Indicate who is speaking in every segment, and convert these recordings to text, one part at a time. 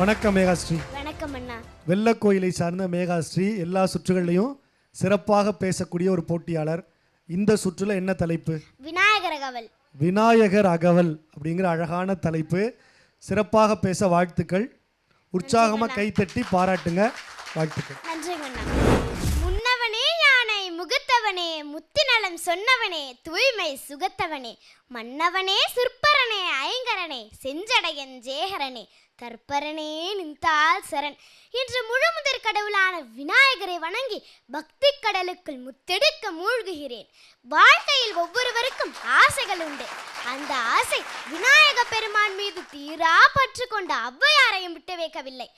Speaker 1: வணக்கம் மேகாஸ்ரீ வணக்கம் அண்ணா வெள்ளக்கோயிலை சார்ந்த மேகாஸ்ரீ எல்லா சுற்றுகள்லையும் சிறப்பாக பேசக்கூடிய ஒரு போட்டியாளர் இந்த சுற்றுல என்ன தலைப்பு
Speaker 2: விநாயகர் அகவல்
Speaker 1: விநாயகர் அகவல் அப்படிங்கிற அழகான தலைப்பு சிறப்பாக பேச வாழ்த்துக்கள் உற்சாகமாக கைத்தட்டி பாராட்டுங்க வாழ்த்துக்கள்
Speaker 2: முன்னவனே யானை முகத்தவனே முத்திநலம் சொன்னவனே தூய்மை சுகத்தவனே மன்னவனே சிற்பரனே செஞ்சடையன் ஜேகரனே தற்பரனே நின்றால் சரண் என்று முழுமுதற் கடவுளான விநாயகரை வணங்கி பக்தி கடலுக்குள் முத்தெடுக்க மூழ்குகிறேன் வாழ்க்கையில் ஒவ்வொருவருக்கும் ஆசைகள் உண்டு அந்த ஆசை விநாயக பெருமான் மீது தீரா பற்று கொண்ட அவ்வையாரையும் விட்டு வைக்கவில்லை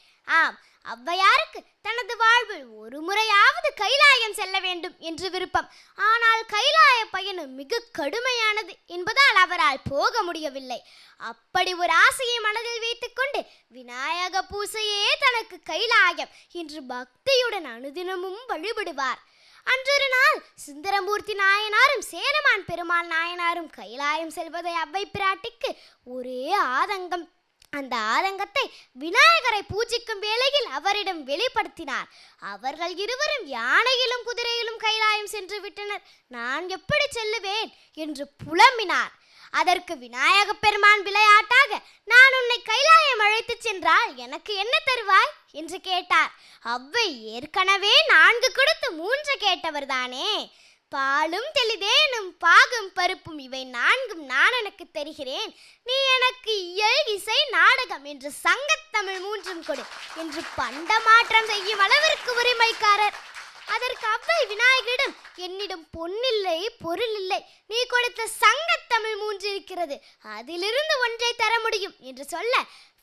Speaker 2: ஆம் அவ்வையாருக்கு தனது வாழ்வில் ஒரு முறையாவது கைலாயம் செல்ல வேண்டும் என்று விருப்பம் ஆனால் கைலாய வேதனை மிக கடுமையானது என்பதால் அவரால் போக முடியவில்லை அப்படி ஒரு ஆசையை மனதில் வைத்துக்கொண்டு விநாயக பூசையே தனக்கு கைலாயம் என்று பக்தியுடன் அனுதினமும் வழிபடுவார் அன்றொரு நாள் சுந்தரமூர்த்தி நாயனாரும் சேரமான் பெருமாள் நாயனாரும் கைலாயம் செல்வதை அவ்வை பிராட்டிக்கு ஒரே ஆதங்கம் அந்த ஆதங்கத்தை விநாயகரை பூஜிக்கும் வேளையில் அவரிடம் வெளிப்படுத்தினார் அவர்கள் இருவரும் யானையிலும் குதிரையிலும் கைலாயம் சென்று விட்டனர் நான் எப்படி செல்லுவேன் என்று புலம்பினார் அதற்கு விநாயக பெருமான் விளையாட்டாக நான் உன்னை கைலாயம் அழைத்து சென்றால் எனக்கு என்ன தருவாய் என்று கேட்டார் அவ்வை ஏற்கனவே நான்கு கொடுத்து மூன்று கேட்டவர்தானே பாலும் தெளிதேனும் பாகும் பருப்பும் இவை நான்கும் நான் எனக்கு தருகிறேன் நீ எனக்கு இயல் இசை நாடகம் என்று சங்கத்தமிழ் மூன்றும் கொடு என்று பண்ட மாற்றம் செய்யும் அளவிற்கு உரிமைக்காரர் அதற்கு அவ்வை விநாயகரிடம் என்னிடம் பொன்னில்லை பொருள் இல்லை நீ கொடுத்த சங்கத்தமிழ் மூன்று இருக்கிறது அதிலிருந்து ஒன்றை தர முடியும் என்று சொல்ல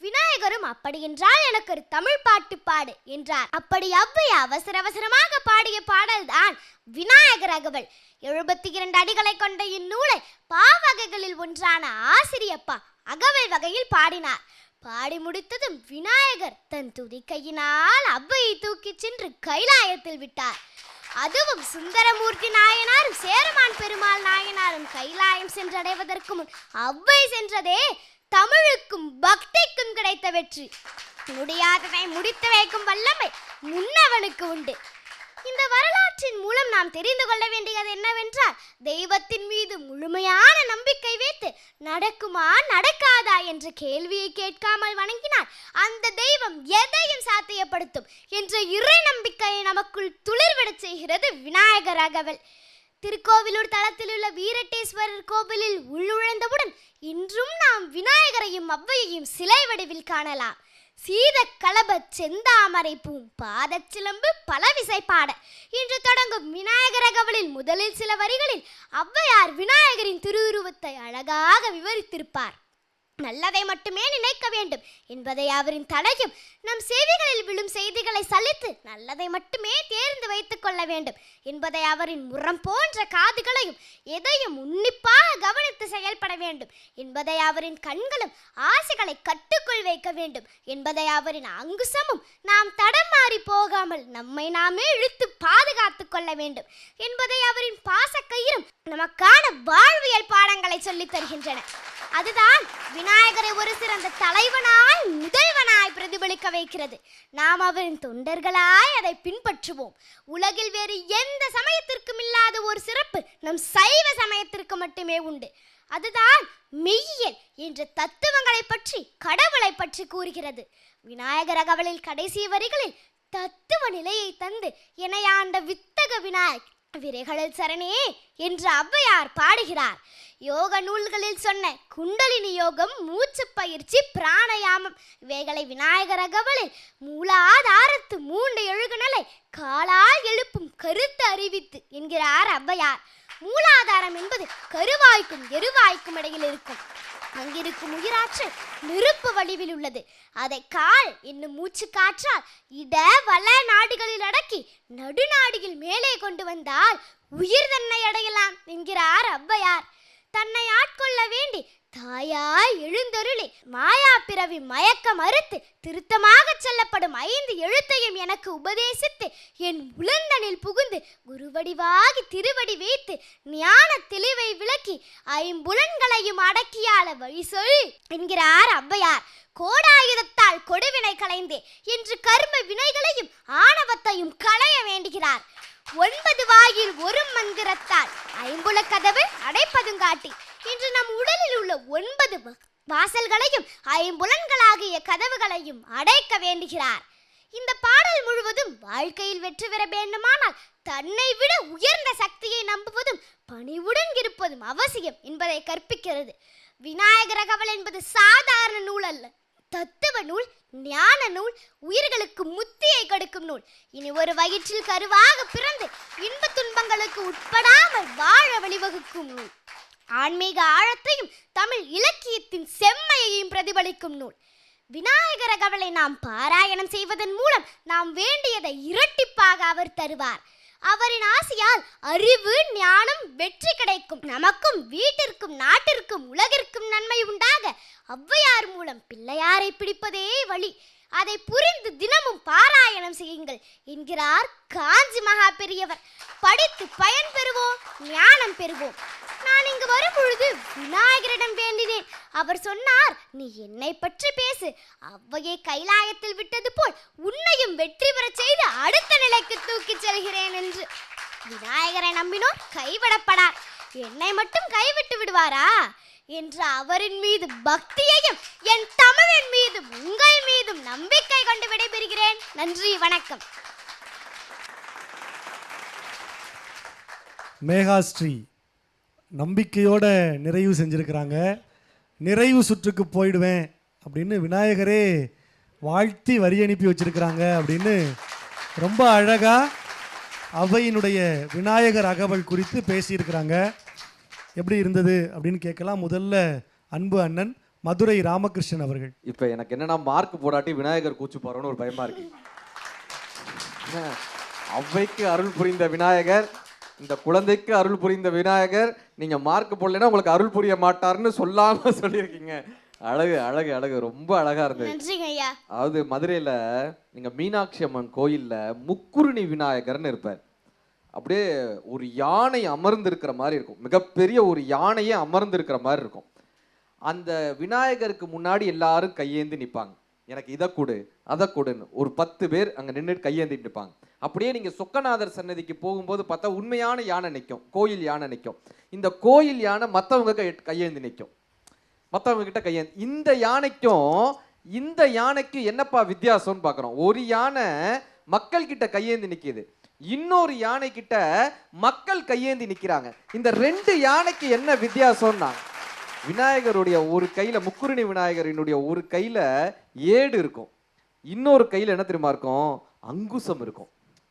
Speaker 2: விநாயகரும் அப்படியென்றால் எனக்கு ஒரு தமிழ் பாட்டு பாடு என்றார் அப்படி அவ்வைய அவசர அவசரமாக பாடிய பாடல்தான் விநாயகர் அகவல் எழுபத்தி இரண்டு அடிகளை கொண்ட இந்நூலை பாவகைகளில் ஒன்றான ஆசிரியப்பா அகவல் வகையில் பாடினார் பாடி முடித்ததும் விநாயகர் தன் துதிக்கையினால் அவ்வையை தூக்கிச் சென்று கைலாயத்தில் விட்டார் அதுவும் சுந்தரமூர்த்தி நாயனாரும் சேரமான் பெருமாள் நாயனாரும் கைலாயம் சென்றடைவதற்கு முன் அவ்வை சென்றதே தமிழுக்கும் பக்திக்கும் கிடைத்த வெற்றி முடியாததை முடித்து வைக்கும் வல்லமை முன்னவனுக்கு உண்டு இந்த வரலாற்றின் மூலம் நாம் தெரிந்து கொள்ள வேண்டியது என்னவென்றால் தெய்வத்தின் மீது முழுமையான நம்பிக்கை வைத்து நடக்குமா நடக்காதா என்ற கேள்வியை கேட்காமல் வணங்கினால் அந்த தெய்வம் எதையும் சாத்தியப்படுத்தும் என்ற இறை நம்பிக்கையை நமக்குள் துளிர்விடச் செய்கிறது விநாயகர் அகவல் திருக்கோவிலூர் தளத்தில் உள்ள வீரட்டேஸ்வரர் கோவிலில் உள்ளுழைந்தவுடன் இன்றும் நாம் விநாயகரையும் அவ்வையையும் சிலை வடிவில் காணலாம் சீத கலப செந்தாமரை பூம் பாதச்சிலம்பு பல விசைப்பாட இன்று தொடங்கும் விநாயகர கவலில் முதலில் சில வரிகளில் ஔவையார் விநாயகரின் திருவுருவத்தை அழகாக விவரித்திருப்பார் நல்லதை மட்டுமே நினைக்க வேண்டும் என்பதை அவரின் தடையும் நம் செய்திகளில் விழும் செய்திகளை சலித்து நல்லதை மட்டுமே தேர்ந்து வைத்துக் கொள்ள வேண்டும் என்பதை அவரின் முறம் போன்ற காதுகளையும் எதையும் உன்னிப்பாக கவனித்து செயல்பட வேண்டும் என்பதை அவரின் கண்களும் ஆசைகளை கட்டுக்குள் வைக்க வேண்டும் என்பதை அவரின் அங்குசமும் நாம் தடம் மாறி போகாமல் நம்மை நாமே இழுத்து பாதுகாத்து கொள்ள வேண்டும் என்பதை அவரின் பாசக்கையிலும் நமக்கான வாழ்வியல் பாடங்களை சொல்லித் தருகின்றன அதுதான் விநாயகரை ஒரு சிறந்த தலைவனாய் முதல்வனாய் பிரதிபலிக்க வைக்கிறது நாம் அவரின் தொண்டர்களாய் அதை பின்பற்றுவோம் உலகில் வேறு எந்த சமயத்திற்கும் இல்லாத ஒரு சிறப்பு நம் சைவ சமயத்திற்கு மட்டுமே உண்டு அதுதான் மெய்யியல் என்ற தத்துவங்களை பற்றி கடவுளை பற்றி கூறுகிறது விநாயகர் அகவலில் கடைசி வரிகளில் தத்துவ நிலையை தந்து இணையாண்ட வித்தக விநாயக் விரைகளில் சரணே என்று அவ்வையார் பாடுகிறார் யோக நூல்களில் சொன்ன குண்டலினி யோகம் மூச்சு பயிற்சி பிராணயாமம் இவைகளை விநாயகர அகவலில் மூலாதாரத்து மூண்ட எழுகுணலை காலால் எழுப்பும் கருத்து அறிவித்து என்கிறார் அவ்வையார் மூலாதாரம் என்பது கருவாய்க்கும் எருவாய்க்கும் இடையில் இருக்கும் அங்கிருக்கும் உயிராற்றல் நெருப்பு வடிவில் உள்ளது அதை கால் என்னும் மூச்சு காற்றால் இட வள நாடுகளில் அடக்கி நடுநாடுகள் மேலே கொண்டு வந்தால் உயிர் தன்னை அடையலாம் என்கிறார் அவ்வையார் தன்னை ஆட்கொள்ள வேண்டி தாயாய் எழுந்தருளி மாயா பிறவி மயக்க மறுத்து திருத்தமாக சொல்லப்படும் ஐந்து எழுத்தையும் எனக்கு உபதேசித்து என் உளந்தனில் புகுந்து குருவடிவாகி திருவடி வைத்து ஞான தெளிவை விளக்கி ஐம்புலன்களையும் அடக்கியாள வழி சொல்லி என்கிறார் அவ்வையார் கோடாயுதத்தால் கொடுவினை களைந்தே இன்று கர்ம வினைகளையும் ஆணவத்தையும் களைய வேண்டுகிறார் ஒன்பது வாயில் ஒரு மந்திரத்தால் ஐம்புல கதவு அடைப்பதுங்காட்டி இன்று நம் உடலில் உள்ள ஒன்பது வாசல்களையும் ஐம்புலன்களாகிய கதவுகளையும் அடைக்க வேண்டுகிறார் இந்த பாடல் முழுவதும் வாழ்க்கையில் வெற்றி பெற வேண்டுமானால் தன்னை விட உயர்ந்த சக்தியை நம்புவதும் பணிவுடன் இருப்பதும் அவசியம் என்பதை கற்பிக்கிறது விநாயகர கவல் என்பது சாதாரண நூல் அல்ல தத்துவ நூல் ஞான நூல் உயிர்களுக்கு முத்தியை கொடுக்கும் நூல் இனி ஒரு வயிற்றில் கருவாக பிறந்து இன்ப துன்பங்களுக்கு உட்படாமல் வாழ வழிவகுக்கும் நூல் ஆன்மீக ஆழத்தையும் தமிழ் இலக்கியத்தின் செம்மையையும் பிரதிபலிக்கும் நூல் விநாயகர கவலை நாம் பாராயணம் செய்வதன் மூலம் நாம் வேண்டியதை இரட்டிப்பாக அவர் தருவார் அவரின் ஆசையால் அறிவு ஞானம் வெற்றி கிடைக்கும் நமக்கும் வீட்டிற்கும் நாட்டிற்கும் உலகிற்கும் நன்மை உண்டாக ஒளவையார் மூலம் பிள்ளையாரை பிடிப்பதே வழி அதை புரிந்து தினமும் பாராயணம் செய்யுங்கள் என்கிறார் காஞ்சி மகா பெரியவர் படித்து பயன் பெறுவோம் ஞானம் பெறுவோம் நான் இங்கு வரும்பொழுது விநாயகரிடம் வேண்டினேன் அவர் சொன்னார் நீ என்னை பற்றி பேசு அவ்வையை கைலாயத்தில் விட்டது போல் உன்னையும் வெற்றி பெறச் செய்து அடுத்த நிலைக்கு தூக்கிச் செல்கிறேன் என்று விநாயகரை நம்பினோர் கைவிடப்படார் என்னை மட்டும் கைவிட்டு விடுவாரா என்று அவரின் மீது பக்தியையும் என் தமிழின் மீதும் உங்கள் மீதும் நம்பிக்கை கொண்டு விடைபெறுகிறேன் நன்றி வணக்கம்
Speaker 1: மேகாஸ்ரீ நம்பிக்கையோட நிறைவு செஞ்சுருக்கிறாங்க நிறைவு சுற்றுக்கு போயிடுவேன் அப்படின்னு விநாயகரே வாழ்த்தி வரி அனுப்பி வச்சுருக்கிறாங்க அப்படின்னு ரொம்ப அழகாக அவையினுடைய விநாயகர் அகவல் குறித்து பேசியிருக்கிறாங்க எப்படி இருந்தது அப்படின்னு கேட்கலாம் முதல்ல அன்பு அண்ணன் மதுரை ராமகிருஷ்ணன் அவர்கள்
Speaker 3: இப்போ எனக்கு என்னன்னா மார்க் போடாட்டி விநாயகர் கூச்சு போகிறோன்னு ஒரு பயமாக இருக்கு அவைக்கு அருள் புரிந்த விநாயகர் இந்த குழந்தைக்கு அருள் புரிந்த விநாயகர் நீங்கள் மார்க் போடலைன்னா உங்களுக்கு அருள் புரிய மாட்டார்னு சொல்லாமல் சொல்லியிருக்கீங்க அழகு அழகு அழகு ரொம்ப அழகா இருந்தது அதாவது மதுரையில நீங்க மீனாட்சி அம்மன் கோயில்ல முக்குருணி விநாயகர்னு இருப்பார் அப்படியே ஒரு யானை அமர்ந்திருக்கிற மாதிரி இருக்கும் மிகப்பெரிய ஒரு யானையே அமர்ந்திருக்கிற மாதிரி இருக்கும் அந்த விநாயகருக்கு முன்னாடி எல்லாரும் கையேந்தி நிற்பாங்க எனக்கு இதை கொடு அதை கொடுன்னு ஒரு பத்து பேர் அங்கே நின்றுட்டு கையேந்திட்டு நிற்பாங்க அப்படியே நீங்கள் சொக்கநாதர் சன்னதிக்கு போகும்போது பார்த்தா உண்மையான யானை நிற்கும் கோயில் யானை நிற்கும் இந்த கோயில் யானை மற்றவங்க கை கையேந்தி நிற்கும் மற்றவங்க கிட்ட கையேந்தி இந்த யானைக்கும் இந்த யானைக்கும் என்னப்பா வித்தியாசம்னு பார்க்குறோம் ஒரு யானை மக்கள்கிட்ட கையேந்தி நிற்கிது இன்னொரு யானை கிட்ட மக்கள் கையேந்தி நிக்கிறாங்க இந்த ரெண்டு யானைக்கு என்ன வித்தியாசம்னா விநாயகருடைய ஒரு கையில முக்குருணி விநாயகரினுடைய ஒரு கையில ஏடு இருக்கும் இன்னொரு கையில என்ன தெரியுமா இருக்கும் அங்குசம் இருக்கும்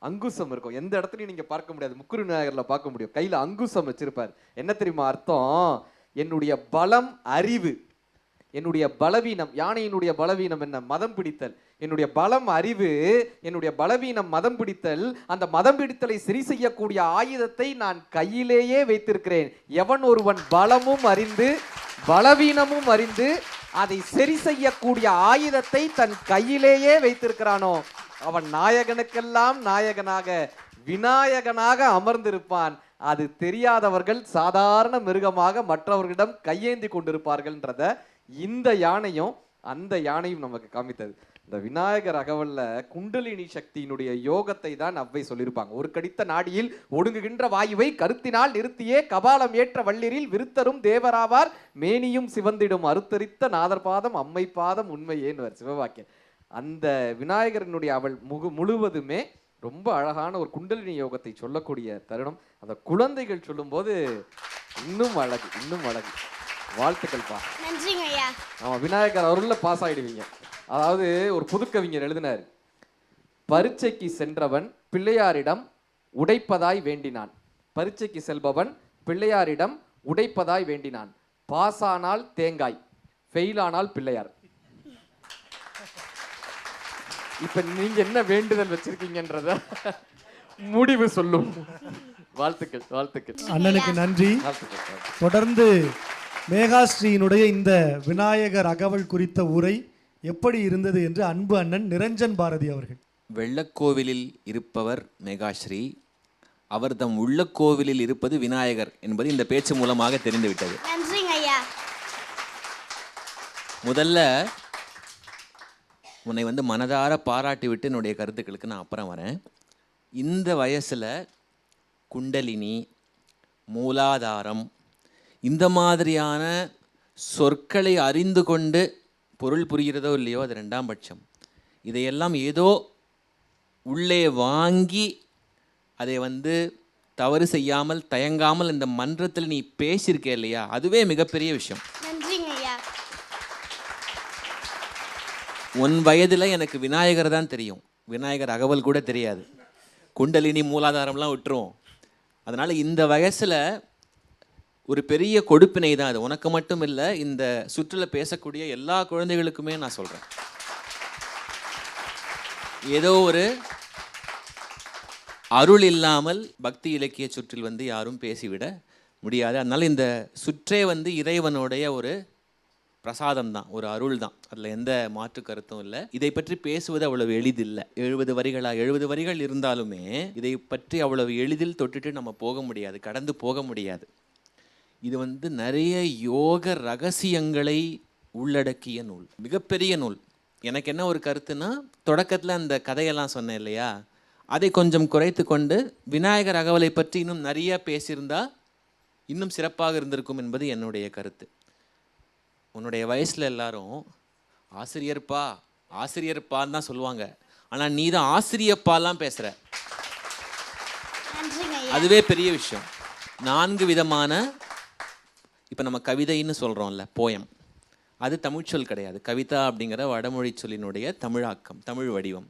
Speaker 3: அங்குசம் இருக்கும் எந்த இடத்துலையும் நீங்க பார்க்க முடியாது முக்குரு விநாயகர்ல பார்க்க முடியும் கையில அங்குசம் வச்சிருப்பார் என்ன தெரியுமா அர்த்தம் என்னுடைய பலம் அறிவு என்னுடைய பலவீனம் யானையினுடைய பலவீனம் என்ன மதம் பிடித்தல் என்னுடைய பலம் அறிவு என்னுடைய பலவீனம் மதம் பிடித்தல் அந்த மதம் பிடித்தலை சரி செய்யக்கூடிய ஆயுதத்தை நான் கையிலேயே வைத்திருக்கிறேன் எவன் ஒருவன் பலமும் அறிந்து பலவீனமும் அறிந்து அதை சரி செய்யக்கூடிய ஆயுதத்தை தன் கையிலேயே வைத்திருக்கிறானோ அவன் நாயகனுக்கெல்லாம் நாயகனாக விநாயகனாக அமர்ந்திருப்பான் அது தெரியாதவர்கள் சாதாரண மிருகமாக மற்றவர்களிடம் கையேந்தி கொண்டிருப்பார்கள்ன்றத இந்த யானையும் அந்த யானையும் நமக்கு காமித்தது இந்த விநாயகர் அகவல்ல குண்டலினி சக்தியினுடைய யோகத்தை தான் அவ்வை சொல்லியிருப்பாங்க ஒரு கடித்த நாடியில் ஒடுங்குகின்ற வாயுவை கருத்தினால் நிறுத்தியே கபாலம் ஏற்ற வள்ளிரில் விருத்தரும் தேவராவார் மேனியும் சிவந்திடும் அறுத்தரித்த நாதர் பாதம் அம்மை பாதம் உண்மை ஏன்வார் சிவவாக்கியம் அந்த விநாயகரனுடைய அவள் முகு முழுவதுமே ரொம்ப அழகான ஒரு குண்டலினி யோகத்தை சொல்லக்கூடிய தருணம் அந்த குழந்தைகள் சொல்லும்போது இன்னும் அழகு இன்னும் அழகு வாழ்த்துக்கள் பா
Speaker 2: நன்றிங்க ஐயா
Speaker 3: ஆமா விநாயகர் அருள்ல பாஸ் ஆயிடுவீங்க அதாவது ஒரு புதுக்கவிஞர் எழுதினார் பரீட்சைக்கு சென்றவன் பிள்ளையாரிடம் உடைப்பதாய் வேண்டினான் பரீட்சைக்கு செல்பவன் பிள்ளையாரிடம் உடைப்பதாய் வேண்டினான் பாசானால் தேங்காய் ஃபெயிலானால் பிள்ளையார் இப்ப நீங்க என்ன வேண்டுதல் வச்சிருக்கீங்கன்றத முடிவு சொல்லும் வாழ்த்துக்கள் வாழ்த்துக்கள்
Speaker 1: அண்ணனுக்கு நன்றி தொடர்ந்து மேகாஸ்ரீயினுடைய இந்த விநாயகர் அகவல் குறித்த உரை எப்படி இருந்தது என்று அன்பு அண்ணன் நிரஞ்சன் பாரதி அவர்கள்
Speaker 4: வெள்ளக்கோவிலில் இருப்பவர் மெகாஸ்ரீ அவர் தம் உள்ள கோவிலில் இருப்பது விநாயகர் என்பது இந்த பேச்சு மூலமாக தெரிந்துவிட்டது முதல்ல உன்னை வந்து மனதார பாராட்டி விட்டு என்னுடைய கருத்துக்களுக்கு நான் அப்புறம் வரேன் இந்த வயசில் குண்டலினி மூலாதாரம் இந்த மாதிரியான சொற்களை அறிந்து கொண்டு பொருள் புரிகிறதோ இல்லையோ அது ரெண்டாம் பட்சம் இதையெல்லாம் ஏதோ உள்ளே வாங்கி அதை வந்து தவறு செய்யாமல் தயங்காமல் இந்த மன்றத்தில் நீ பேசியிருக்க இல்லையா அதுவே மிகப்பெரிய விஷயம் உன் வயதில் எனக்கு விநாயகர் தான் தெரியும் விநாயகர் அகவல் கூட தெரியாது குண்டலினி மூலாதாரம்லாம் விட்டுருவோம் அதனால் இந்த வயசில் ஒரு பெரிய கொடுப்பினை தான் அது உனக்கு மட்டும் இல்லை இந்த சுற்றில் பேசக்கூடிய எல்லா குழந்தைகளுக்குமே நான் சொல்கிறேன் ஏதோ ஒரு அருள் இல்லாமல் பக்தி இலக்கிய சுற்றில் வந்து யாரும் பேசிவிட முடியாது அதனால் இந்த சுற்றே வந்து இறைவனுடைய ஒரு பிரசாதம் தான் ஒரு அருள் தான் அதில் எந்த மாற்று கருத்தும் இல்லை இதை பற்றி பேசுவது அவ்வளவு எளிதில்லை எழுபது வரிகளாக எழுபது வரிகள் இருந்தாலுமே இதை பற்றி அவ்வளவு எளிதில் தொட்டுட்டு நம்ம போக முடியாது கடந்து போக முடியாது இது வந்து நிறைய யோக ரகசியங்களை உள்ளடக்கிய நூல் மிகப்பெரிய நூல் எனக்கு என்ன ஒரு கருத்துனா தொடக்கத்தில் அந்த கதையெல்லாம் சொன்னேன் இல்லையா அதை கொஞ்சம் குறைத்து கொண்டு விநாயகர் அகவலை பற்றி இன்னும் நிறைய பேசியிருந்தா இன்னும் சிறப்பாக இருந்திருக்கும் என்பது என்னுடைய கருத்து உன்னுடைய வயசில் எல்லாரும் ஆசிரியர்ப்பா ஆசிரியர்ப்பான்னு தான் சொல்லுவாங்க ஆனால் நீ தான் ஆசிரியப்பாலாம் பேசுகிற அதுவே பெரிய விஷயம் நான்கு விதமான இப்போ நம்ம கவிதைன்னு சொல்கிறோம்ல போயம் அது தமிழ்ச்சொல் கிடையாது கவிதா அப்படிங்கிற வடமொழி சொல்லினுடைய தமிழாக்கம் தமிழ் வடிவம்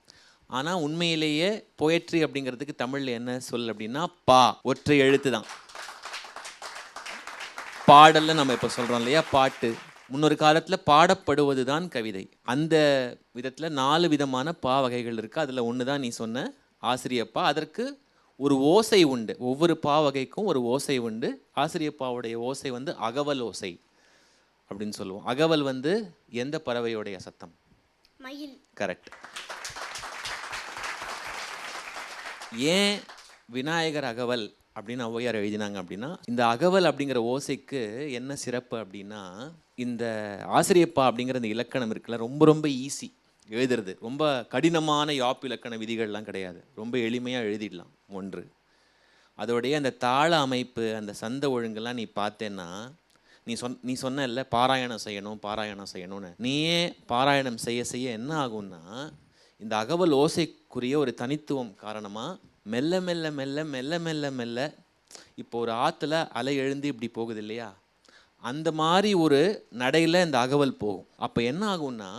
Speaker 4: ஆனால் உண்மையிலேயே போயட்ரி அப்படிங்கிறதுக்கு தமிழில் என்ன சொல் அப்படின்னா பா ஒற்றை எழுத்து தான் பாடலில் நம்ம இப்போ சொல்கிறோம் இல்லையா பாட்டு முன்னொரு காலத்தில் பாடப்படுவது தான் கவிதை அந்த விதத்தில் நாலு விதமான பா வகைகள் இருக்குது அதில் ஒன்று தான் நீ சொன்ன ஆசிரியப்பா அதற்கு ஒரு ஓசை உண்டு ஒவ்வொரு பாவகைக்கும் ஒரு ஓசை உண்டு ஆசிரியப்பாவுடைய பாவுடைய ஓசை வந்து அகவல் ஓசை அப்படின்னு சொல்லுவோம் அகவல் வந்து எந்த பறவையுடைய சத்தம் மயில் கரெக்ட் ஏன் விநாயகர் அகவல் அப்படின்னு ஔவையார் எழுதினாங்க அப்படின்னா இந்த அகவல் அப்படிங்கிற ஓசைக்கு என்ன சிறப்பு அப்படின்னா இந்த ஆசிரியப்பா அப்படிங்கிற இந்த இலக்கணம் இருக்குல்ல ரொம்ப ரொம்ப ஈஸி எழுதுறது ரொம்ப கடினமான யாப் இலக்கண விதிகள்லாம் கிடையாது ரொம்ப எளிமையாக எழுதிடலாம் ஒன்று அதோடைய அந்த தாள அமைப்பு அந்த சந்த ஒழுங்கெல்லாம் நீ பார்த்தேன்னா நீ சொன் நீ சொன்ன இல்லை பாராயணம் செய்யணும் பாராயணம் செய்யணும்னு நீயே பாராயணம் செய்ய செய்ய என்ன ஆகும்னா இந்த அகவல் ஓசைக்குரிய ஒரு தனித்துவம் காரணமாக மெல்ல மெல்ல மெல்ல மெல்ல மெல்ல மெல்ல இப்போ ஒரு ஆற்றுல அலை எழுந்து இப்படி போகுது இல்லையா அந்த மாதிரி ஒரு நடையில் இந்த அகவல் போகும் அப்போ என்ன ஆகும்னா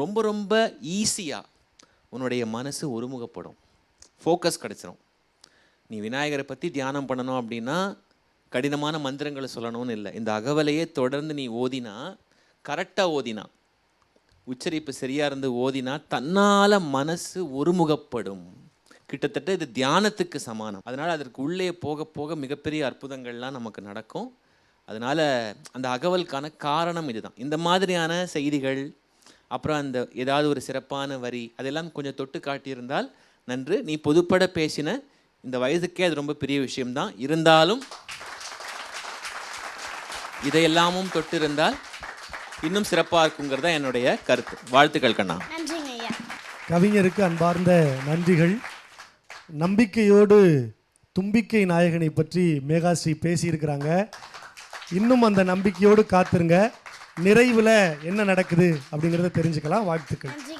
Speaker 4: ரொம்ப ரொம்ப ஈஸியாக உன்னுடைய மனசு ஒருமுகப்படும் ஃபோக்கஸ் கிடச்சிரும் நீ விநாயகரை பற்றி தியானம் பண்ணணும் அப்படின்னா கடினமான மந்திரங்களை சொல்லணும்னு இல்லை இந்த அகவலையே தொடர்ந்து நீ ஓதினா கரெக்டாக ஓதினா உச்சரிப்பு சரியாக இருந்து ஓதினா தன்னால் மனசு ஒருமுகப்படும் கிட்டத்தட்ட இது தியானத்துக்கு சமானம் அதனால் அதற்கு உள்ளே போக போக மிகப்பெரிய அற்புதங்கள்லாம் நமக்கு நடக்கும் அதனால் அந்த அகவலுக்கான காரணம் இதுதான் இந்த மாதிரியான செய்திகள் அப்புறம் அந்த ஏதாவது ஒரு சிறப்பான வரி அதெல்லாம் கொஞ்சம் தொட்டு காட்டியிருந்தால் நன்று நீ பொதுப்பட பேசின இந்த வயதுக்கே அது ரொம்ப பெரிய விஷயம்தான் இருந்தாலும் இதையெல்லாமும் தொட்டு இருந்தால் இன்னும் சிறப்பாக இருக்குங்கிறதா என்னுடைய கருத்து வாழ்த்துக்கள் கண்ணா
Speaker 1: கவிஞருக்கு அன்பார்ந்த நன்றிகள் நம்பிக்கையோடு தும்பிக்கை நாயகனை பற்றி மேகாஸ்ரீ பேசியிருக்கிறாங்க இன்னும் அந்த நம்பிக்கையோடு காத்துருங்க நிறைவில் என்ன நடக்குது அப்படிங்கிறத தெரிஞ்சுக்கலாம் வாழ்த்துக்கள்